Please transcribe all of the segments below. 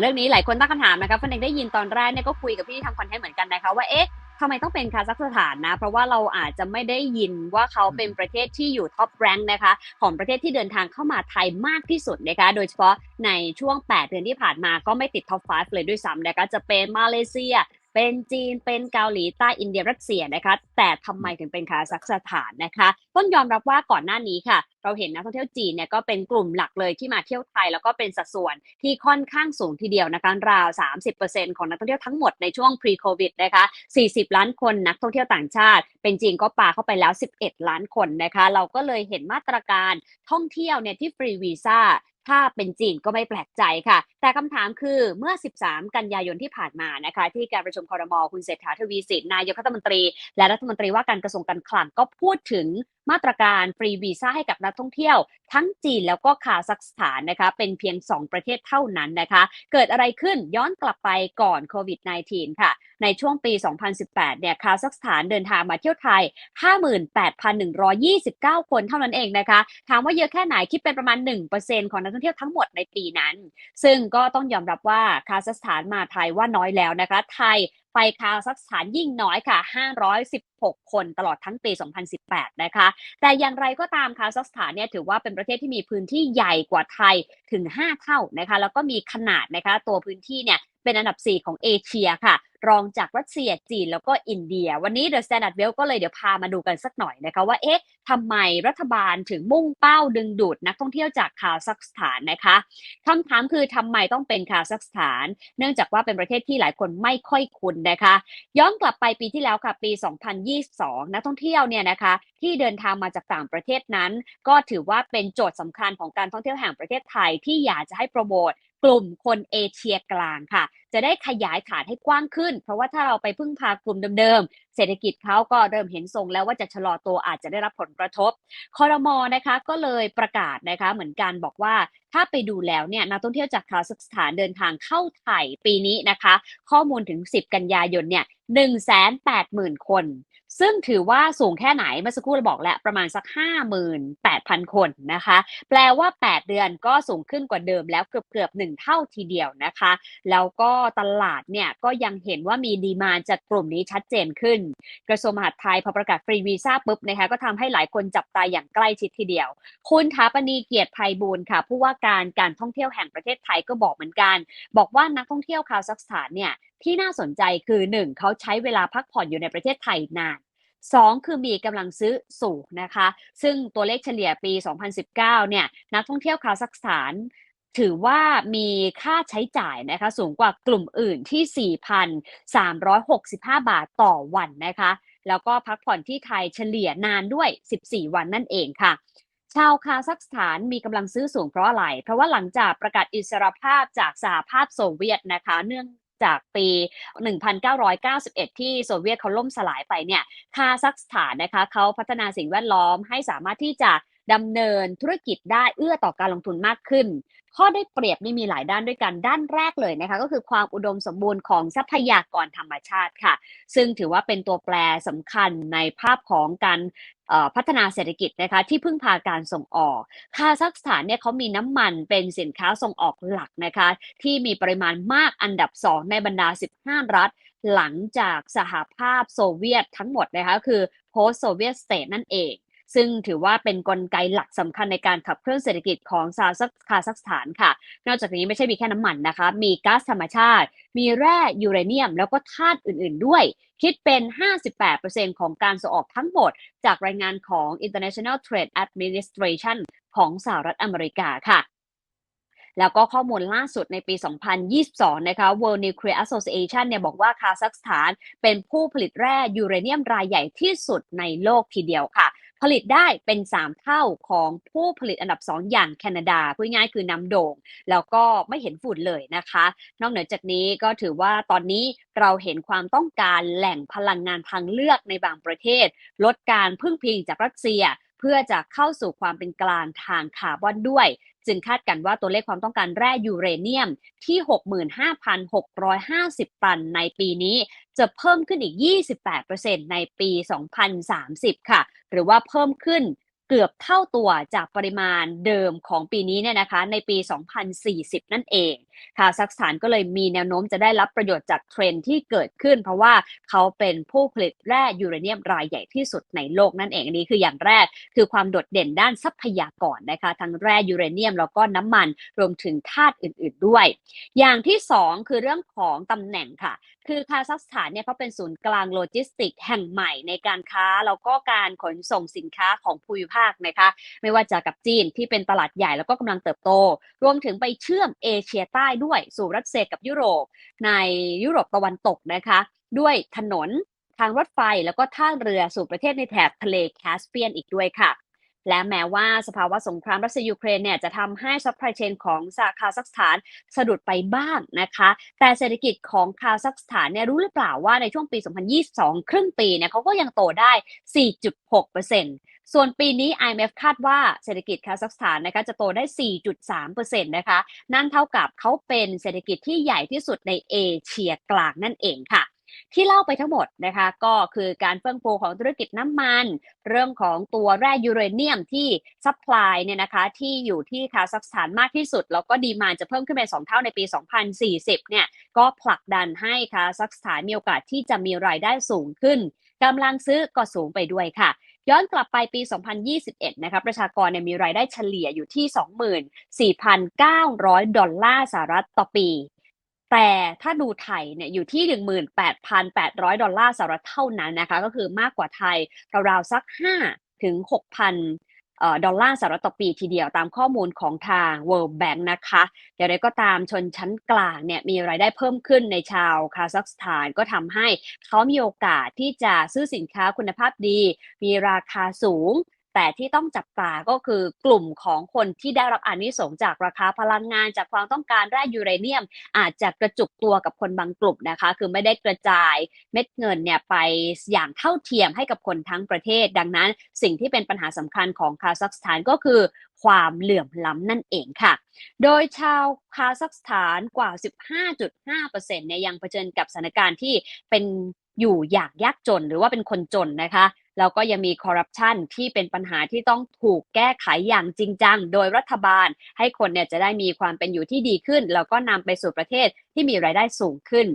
เรื่องนี้หลายคนตั้งคำถามนะคะฟันเองได้ยินตอนแรกเนี่ยก็คุยกับพี่ที่ทำคอนเทนต์เหมือนกันนะคะว่าเอ๊ะทำไมต้องเป็นคาซัคสถานนะ เพราะว่าเราอาจจะไม่ได้ยินว่าเขาเป็นประเทศที่อยู่ท็อปแรงค์นะคะ ของประเทศที่เดินทางเข้ามาไทยมากที่สุดนะคะ โดยเฉพาะในช่วง 8 เดือนที่ผ่านมาก็ไม่ติดท็อป5เลยด้วยซ้ำนะคะ จะเป็นมาเลเซีย เป็นจีนเป็นเกาหลีใต้อินเดียรัสเซียนะคะ แต่ทำไมถึงเป็นคาซัคสถานนะคะ ต้องยอมรับว่าก่อนหน้านี้ค่ะเราเห็นนักท่องเที่ยวจีนเนี่ยก็เป็นกลุ่มหลักเลยที่มาเที่ยวไทย แล้วก็เป็นสัดส่วนที่ค่อนข้างสูงทีเดียวนะคะราว 30%ของนักท่องเที่ยวทั้งหมดในช่วง pre covid นะคะ 40 ล้านคนนักท่องเที่ยวต่างชาติ เป็นจีนก็ปาเข้าไปแล้ว 11 ล้านคนนะคะ เราก็เลยเห็นมาตรการท่องเที่ยวเนี่ยที่ฟรีวีซ่าถ้าเป็นจีนก็ไม่แปลกใจค่ะ แต่คำถามคือเมื่อ 13 กันยายนที่ผ่านมานะคะ ที่การประชุมคอรมอคุณเศรษฐาทวีสินนายกรัฐมนตรี และรัฐมนตรีว่าการกระทรวงการคลังก็พูดถึง มาตรการฟรีวีซ่าให้กับนักท่องเที่ยว ทั้งจีนแล้วก็คาซัคสถานนะคะ เป็นเพียง 2 ประเทศเท่านั้นนะคะ เกิดอะไรขึ้นย้อนกลับไปก่อนโควิด -19 ค่ะ ในช่วงปี 2018 เนี่ยคาซัคสถานเดินทางมาเที่ยวไทย 58,129 คนเท่านั้นเองนะคะ ถามว่าเยอะแค่ไหนคิดเป็นประมาณ 1%ของนักท่องเที่ยวทั้งหมดในปีนั้น ซึ่งก็ต้องยอมรับว่าคาซัคสถานมาไทยว่าน้อยแล้วนะคะ ไทยไปคาซัคสถานยิ่งน้อยค่ะ 516 คนตลอดทั้งปี 2018 นะคะ แต่อย่างไรก็ตามคาซัคสถานเนี่ยถือว่าเป็นประเทศที่มีพื้นที่ใหญ่กว่าไทยถึง 5 เท่านะคะ แล้วก็มีขนาดนะคะ ตัวพื้นที่เนี่ยเป็นอันดับ 4 ของเอเชียค่ะ รองจากรัสเซียจีนแล้วก็อินเดีย วันนี้ The Standard Well ก็เลยเดี๋ยวพามาดูกันสักหน่อยนะคะว่าเอ๊ะทำไมรัฐบาลถึงมุ่งเป้าดึงดูดนักท่องเที่ยวจากคาซัคสถานนะคะคำถามคือทำไมต้องเป็นคาซัคสถาน เนื่องจากว่าเป็นประเทศที่หลายคนไม่ค่อยคุ้นนะคะ ย้อนกลับไปปีที่แล้วค่ะปี 2022 นักท่องเที่ยวเนี่ยนะคะที่เดินทางมาจากต่างประเทศนั้น ก็ถือว่าเป็นโจทย์สำคัญของการท่องเที่ยวแห่งประเทศไทยที่อยากจะให้โปรโมท กลุ่มคนเอเชียกลางค่ะ จะได้ขยายฐานให้กว้างขึ้น เพราะว่าถ้าเราไปพึ่งพากลุ่มเดิมๆ เศรษฐกิจเขาก็เริ่มเห็นทรงแล้วว่าจะชะลอตัวอาจจะได้รับผลกระทบคอรมอนะคะก็เลยประกาศนะคะเหมือนกันบอกว่าถ้าไปดูแล้วเนี่ยนักท่องเที่ยวจากคาซัคสถานเดินทางเข้าไทยปีนี้นะคะ ข้อมูลถึง 10 กันยายนเนี่ย180,000 คน ซึ่งถือว่าสูงแค่ไหนเมื่อสักครู่เราบอกแล้วประมาณสัก 58,000 คนนะคะ แปลว่า 8 เดือนก็สูงขึ้นกว่าเดิมแล้วเกือบเกือบหนึ่งเท่าทีเดียวนะคะ แล้วก็ตลาดเนี่ยก็ยังเห็นว่ามีดีมาจากกลุ่มนี้ชัดเจนขึ้น กระทรวงมหาดไทยพอประกาศฟรีวีซ่าปุ๊บนะคะก็ทำให้หลายคนจับตาอย่างใกล้ชิดทีเดียว คุณถาปณีเกียรติภัยบูลย์ค่ะ ผู้ว่าการการท่องเที่ยวแห่งประเทศไทยก็บอกเหมือนกัน บอกว่านักท่องเที่ยวคาซัคสถานเนี่ย ที่น่าสนใจคือ 1. เขาใช้เวลาพักผ่อนอยู่ในประเทศไทยนาน 2. คือมีกำลังซื้อสูงนะคะ ซึ่งตัวเลขเฉลี่ยปี 2019 เนี่ย นักท่องเที่ยวคาซัคสถาน ถือว่ามีค่าใช้จ่ายนะคะ สูงกว่ากลุ่มอื่นที่ 4,365 บาทต่อวันนะคะ แล้วก็พักผ่อนที่ไทยเฉลี่ยนานด้วย 14 วันนั่นเองค่ะ ชาวคาซัคสถานมีกำลังซื้อสูงเพราะอะไร เพราะว่าหลังจากประกาศอิสรภาพจากสหภาพโซเวียตนะคะ เนื่อง จากปี 1991 ที่โซเวียตเขาล่มสลายไปเนี่ยคาซัคสถานนะคะเขาพัฒนาสิ่งแวดล้อมให้สามารถที่จะดำเนินธุรกิจได้เอื้อต่อการลงทุนมากขึ้น ข้อได้เปรียบนี่มีหลายด้านด้วยกันด้านแรกเลยนะคะก็คือความอุดมสมบูรณ์ของทรัพยากรธรรมชาติค่ะ ซึ่งถือว่าเป็นตัวแปรสำคัญในภาพของการ พัฒนาเศรษฐกิจนะคะที่พึ่งพาการส่งออก คาซัคสถานเนี่ยเขามีน้ำมันเป็นสินค้าส่งออกหลักนะคะที่มีปริมาณมากอันดับ 2 ในบรรดา 15 รัฐ หลังจากสหภาพโซเวียตทั้งหมดนะคะคือ post Soviet state นั่นเอง ซึ่งถือว่าเป็นนกลไกหลักสำคัญในการขับเคลื่อนเศรษฐกิจของซาซักคาซัคสถานค่ะ นอกจากนี้ไม่ใช่มีแค่น้ำมันนะคะ มีก๊าซธรรมชาติ มีแร่ยูเรเนียม แล้วก็ธาตุอื่นๆด้วย คิดเป็น 58%ของการส่งออกทั้งหมด จากรายงานของ International Trade Administration ของสหรัฐอเมริกาค่ะแล้วก็ข้อมูลล่าสุดในปี 2022 นะคะ World Nuclear Association เนี่ยบอกว่าคาซัคสถานเป็นผู้ผลิตแร่ยูเรเนียมรายใหญ่ที่สุดในโลกทีเดียวค่ะ ผลิตได้เป็น 3 เท่าของผู้ผลิตอันดับ 2 อย่างแคนาดาพูดง่ายคือนำโด่ง แล้วก็ไม่เห็นฝุ่นเลยนะคะ นอกเหนือจากนี้ก็ถือว่าตอนนี้เราเห็นความต้องการแหล่งพลังงานทางเลือกในบางประเทศ ลดการพึ่งพิงจากรัสเซีย เพื่อจะเข้าสู่ความเป็นกลางทางคาร์บอนด้วย จึงคาดกันว่าตัวเลขความต้องการแร่ยูเรเนียมที่ 65,650 ตันในปีนี้ จะเพิ่มขึ้นอีก 28%ในปี 2030 ค่ะ หรือว่าเพิ่มขึ้น เกือบเท่าตัวจากปริมาณเดิมของปีนี้เนี่ยนะคะในปี 2040 นั่นเองคาซัคสถานก็เลยมีแนวโน้มจะได้รับประโยชน์จากเทรนที่เกิดขึ้น เพราะว่าเขาเป็นผู้ผลิตแร่ยูเรเนียมรายใหญ่ที่สุดในโลกนั่นเองอันนี้คืออย่างแรกคือความโดดเด่นด้านทรัพยากรนะคะทั้งแร่ยูเรเนียมแล้วก็น้ำมันรวมถึงธาตุอื่น ๆด้วย อย่างที่สองคือเรื่องของตำแหน่งค่ะ คือคาซัคสถานเนี่ยเขาเป็นศูนย์กลางโลจิสติก แห่งใหม่ในการค้าแล้วก็การขนส่งสินค้าของภูมิภาคนะคะ ไม่ว่าจะกับจีนที่เป็นตลาดใหญ่แล้วก็กำลังเติบโต รวมถึงไปเชื่อมเอเชียใต้ด้วยสู่รัสเซียกับยุโรป ในยุโรปตะวันตกนะคะ ด้วยถนนทางรถไฟแล้วก็ท่าเรือสู่ประเทศในแถบทะเลแคสเปียนอีกด้วยค่ะ และแม้ว่าสภาวะสงครามรัสเซียยูเครนเนี่ยจะทำให้ซัพพลายเชนของคาซัคสถานสะดุดไปบ้างนะคะ แต่เศรษฐกิจของคาซัคสถานเนี่ยรู้หรือเปล่าว่าในช่วงปี 2022 ครึ่งปีเนี่ยเขาก็ยังโตได้ 4.6%ส่วนปีนี้ IMF คาดว่าเศรษฐกิจคาซัคสถานนะคะจะโตได้ 4.3%นะคะ นั่นเท่ากับเขาเป็นเศรษฐกิจที่ใหญ่ที่สุดในเอเชียกลางนั่นเองค่ะ ที่เล่าไปทั้งหมดนะคะก็คือการเฟื่องฟูของธุรกิจน้ำมัน เรื่องของตัวแร่ยูเรเนียมที่ซัพพลายเนี่ยนะคะที่อยู่ที่คาซัคสถานมากที่สุด แล้วก็ดีมานจะเพิ่มขึ้นเป็น2เท่าในปี 2040 เนี่ยก็ผลักดันให้คาซัคสถานมีโอกาสที่จะมีรายได้สูงขึ้นกำลังซื้อก็สูงไปด้วยค่ะย้อนกลับไปปี 2021 นะคะ ประชากรเนี่ยมีรายได้เฉลี่ยอยู่ที่ 24,900 ดอลลาร์สหรัฐต่อปี แต่ถ้าดูไทยเนี่ยอยู่ที่ 18,800 ดอลลาร์สหรัฐเท่านั้นนะคะ ก็คือมากกว่าไทยราวๆสัก 5 ถึง 6,000ดอลลาร์สหรัฐต่อปีทีเดียวตามข้อมูลของทาง World Bank นะคะอย่างไรก็ตามชนชั้นกลางเนี่ยมีรายได้เพิ่มขึ้นในชาวคาซัคสถานก็ทำให้เขามีโอกาสที่จะซื้อสินค้าคุณภาพดี มีราคาสูง แต่ที่ต้องจับตาก็คือกลุ่มของคนที่ได้รับอานิสงจากราคาพลังงานจากความต้องการแร่ยูเรเนียม อาจจะกระจุกตัวกับคนบางกลุ่มนะคะ คือไม่ได้กระจายเม็ดเงินเนี่ยไปอย่างเท่าเทียมให้กับคนทั้งประเทศ ดังนั้น สิ่งที่เป็นปัญหาสำคัญของคาซัคสถานก็คือความเหลื่อมล้ำนั่นเองค่ะ โดยชาวคาซัคสถานกว่า 15.5%เนี่ยยังเผชิญกับสถานการณ์ที่เป็นอยู่อย่างยากจนหรือว่าเป็นคนจนนะคะ แล้วก็ยังมีคอร์รัปชันที่เป็นปัญหาที่ต้องถูกแก้ไขอย่างจริงจัง โดยรัฐบาล ให้คนเนี่ยจะได้มีความเป็นอยู่ที่ดีขึ้น แล้วก็นำไปสู่ประเทศที่มีรายได้สูงขึ้น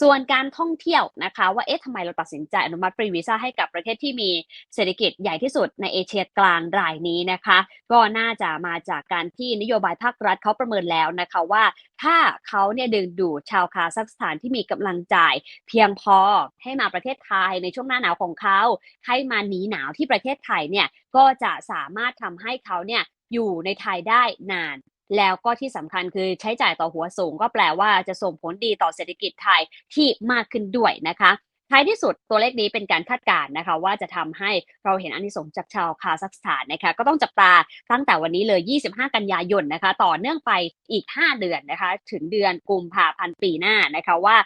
ส่วนการท่องเที่ยวนะคะว่าเอ๊ะทำไมเราตัดสินใจอนุมัติฟรีวีซ่าให้กับประเทศที่มีเศรษฐกิจใหญ่ที่สุดในเอเชียกลางรายนี้นะคะ ก็น่าจะมาจากการที่นโยบายภาครัฐเขาประเมินแล้วนะคะว่า ถ้าเขาเนี่ยดึงดูดชาวคาซัคสถานที่มีกำลังจ่ายเพียงพอให้มาประเทศไทยในช่วงหน้าหนาวของเขาให้มาหนีหนาวที่ประเทศไทยเนี่ยก็จะสามารถทำให้เขาเนี่ยอยู่ในไทยได้นาน แล้วก็ที่สำคัญคือใช้จ่ายต่อหัวสูง ก็แปลว่าจะส่งผลดีต่อเศรษฐกิจไทยที่มากขึ้นด้วยนะคะท้ายที่สุดตัวเลขนี้เป็นการคาดการณ์นะคะ ว่าจะทำให้เราเห็นอานิสงส์จากชาวคาซัคสถานนะคะ ก็ต้องจับตาตั้งแต่วันนี้เลย 25 กันยายนนะคะ ต่อเนื่องไปอีก 5 เดือนนะคะ ถึงเดือนกุมภาพันธ์ปีหน้านะคะว่า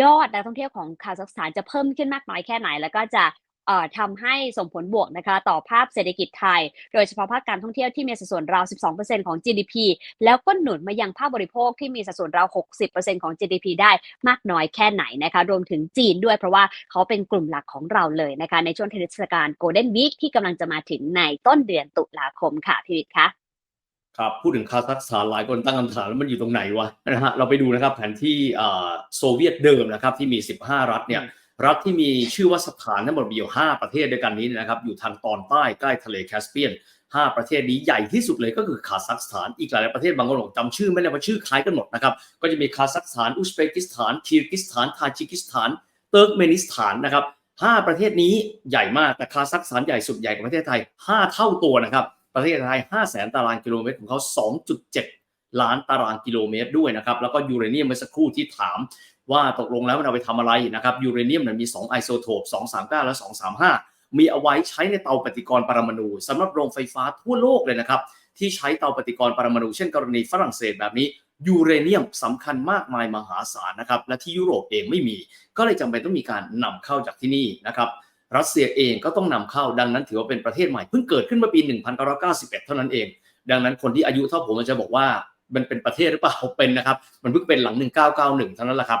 ยอดนักท่องเที่ยวของคาซัคสถานจะเพิ่มขึ้นมากน้อยแค่ไหน แล้วก็จะ ทำให้ส่งผลบวกนะคะต่อภาพเศรษฐกิจไทย โดยเฉพาะภาคการท่องเที่ยวที่มีสัดส่วนราว 12%ของ GDP แล้วก็หนุนมายังภาคบริโภคที่มีสัดส่วนราว 60%ของ GDP ได้มากน้อยแค่ไหนนะคะ รวมถึงจีนด้วยเพราะว่าเขาเป็นกลุ่มหลักของเราเลยนะคะ ในช่วงเทศกาล Golden Week ที่กำลังจะมาถึงในต้นเดือนตุลาคมค่ะพี่วิทย์คะครับพูดถึงคาซัคสถานหลายคนตั้งคำถามแล้วมันอยู่ตรงไหนวะนะฮะเราไปดูนะครับแผนที่อ่าโซเวียตเดิมนะครับที่มี 15 รัฐเนี่ย รัฐที่มีชื่อว่าสถานทั้งหมดมีอยู่5ประเทศด้วยกันนี้นะครับ อยู่ทางตอนใต้ใกล้ทะเลแคสเปียน 5 ประเทศนี้ใหญ่ที่สุดเลยก็คือคาซัคสถาน อีกหลายประเทศบางคนบอกจำชื่อไม่ได้ว่าะชื่อคล้ายกันหมดนะครับ ก็จะมีคาซัคสถาน อุซเบกิสถาน คีร์กิสถาน ทาจิกิสถาน เติร์กเมนิสถานนะครับห้าประเทศนี้ใหญ่มาก แต่คาซัคสถานใหญ่สุดใหญ่กว่าประเทศไทย 5 เท่าตัวนะครับ ประเทศไทย 5 0 0แสนตารางกิโลเมตรของเขา2.7ล้านตารางกิโลเมตรด้วยนะครับ แล้วก็ยูเรเนียมเมื่อสักครู่ที่ถาม ว่าตกลงแล้วมันเอาไปทำอะไรนะครับยูเรเนียมเนี่ยมี 2 ไอโซโทป 239 และ 235 มีเอาไว้ใช้ในเตาปฏิกรณ์ปรมาณูสำหรับโรงไฟฟ้าทั่วโลกเลยนะครับ ที่ใช้เตาปฏิกรณ์ปรมาณูเช่นกรณีฝรั่งเศสแบบนี้ยูเรเนียมสำคัญมากมายมหาศาลนะครับ และที่ยุโรปเองไม่มี ก็เลยจำเป็นต้องมีการนำเข้าจากที่นี่นะครับรัสเซียเองก็ต้องนำเข้าดังนั้นถือว่าเป็นประเทศใหม่เพิ่งเกิดขึ้นเมื่อปี 1991 เท่านั้นเอง ดังนั้นคนที่อายุเท่าผมจะบอกว่ามันเป็นประเทศหรือเปล่าเป็นนะครับ มันเพิ่งเป็นหลัง 1991 เท่านั้นแหละครับ